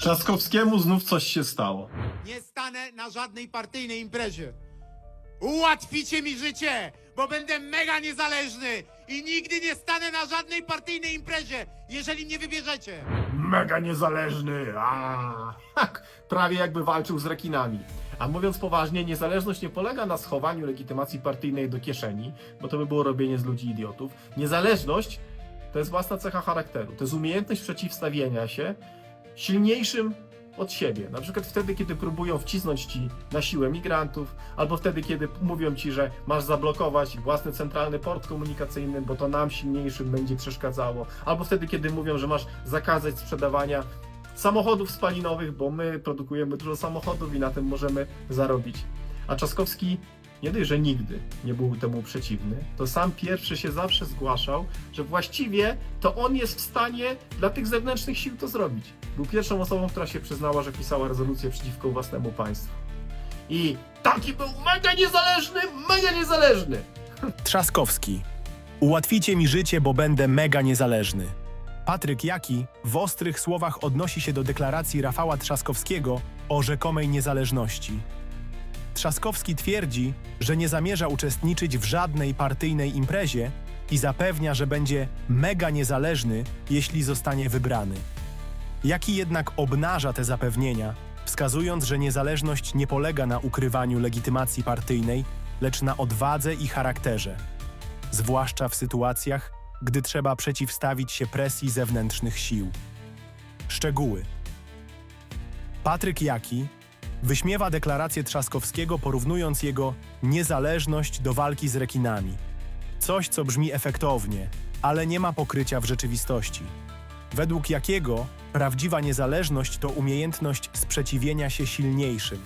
Trzaskowskiemu znów coś się stało. Nie stanę na żadnej partyjnej imprezie. Ułatwicie mi życie, bo będę mega niezależny i nigdy nie stanę na żadnej partyjnej imprezie, jeżeli mnie wybierzecie. Mega niezależny. A, tak, prawie jakby walczył z rekinami. A mówiąc poważnie, niezależność nie polega na schowaniu legitymacji partyjnej do kieszeni, bo to by było robienie z ludzi idiotów. Niezależność to jest własna cecha charakteru. To jest umiejętność przeciwstawienia się silniejszym od siebie. Na przykład wtedy, kiedy próbują wcisnąć ci na siłę migrantów, albo wtedy, kiedy mówią ci, że masz zablokować własny centralny port komunikacyjny, bo to nam silniejszym będzie przeszkadzało, albo wtedy, kiedy mówią, że masz zakazać sprzedawania samochodów spalinowych, bo my produkujemy dużo samochodów i na tym możemy zarobić. A Trzaskowski nie dość, że nigdy nie był temu przeciwny, to sam pierwszy się zawsze zgłaszał, że właściwie to on jest w stanie dla tych zewnętrznych sił to zrobić. Był pierwszą osobą, która się przyznała, że pisała rezolucję przeciwko własnemu państwu. I taki był mega niezależny, mega niezależny! Trzaskowski. Ułatwicie mi życie, bo będę mega niezależny. Patryk Jaki w ostrych słowach odnosi się do deklaracji Rafała Trzaskowskiego o rzekomej niezależności. Trzaskowski twierdzi, że nie zamierza uczestniczyć w żadnej partyjnej imprezie i zapewnia, że będzie mega niezależny, jeśli zostanie wybrany. Jaki jednak obnaża te zapewnienia, wskazując, że niezależność nie polega na ukrywaniu legitymacji partyjnej, lecz na odwadze i charakterze, zwłaszcza w sytuacjach, gdy trzeba przeciwstawić się presji zewnętrznych sił. Szczegóły. Patryk Jaki wyśmiewa deklarację Trzaskowskiego, porównując jego niezależność do walki z rekinami. Coś, co brzmi efektownie, ale nie ma pokrycia w rzeczywistości. Według Jakiego prawdziwa niezależność to umiejętność sprzeciwienia się silniejszym.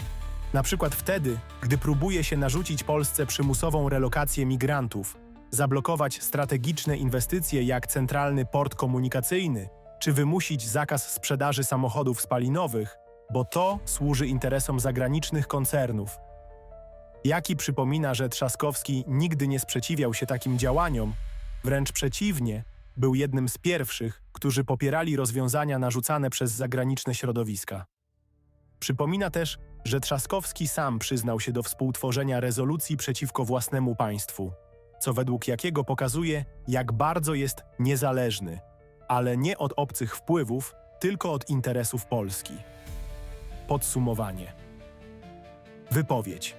Na przykład wtedy, gdy próbuje się narzucić Polsce przymusową relokację migrantów, zablokować strategiczne inwestycje jak centralny port komunikacyjny, czy wymusić zakaz sprzedaży samochodów spalinowych, bo to służy interesom zagranicznych koncernów. Jaki przypomina, że Trzaskowski nigdy nie sprzeciwiał się takim działaniom, wręcz przeciwnie, był jednym z pierwszych, którzy popierali rozwiązania narzucane przez zagraniczne środowiska. Przypomina też, że Trzaskowski sam przyznał się do współtworzenia rezolucji przeciwko własnemu państwu, co według jakiego pokazuje, jak bardzo jest niezależny, ale nie od obcych wpływów, tylko od interesów Polski. Podsumowanie. Wypowiedź.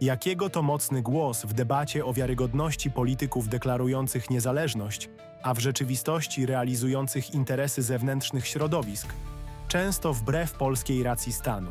Jakiego to mocny głos w debacie o wiarygodności polityków deklarujących niezależność, a w rzeczywistości realizujących interesy zewnętrznych środowisk, często wbrew polskiej racji stanu.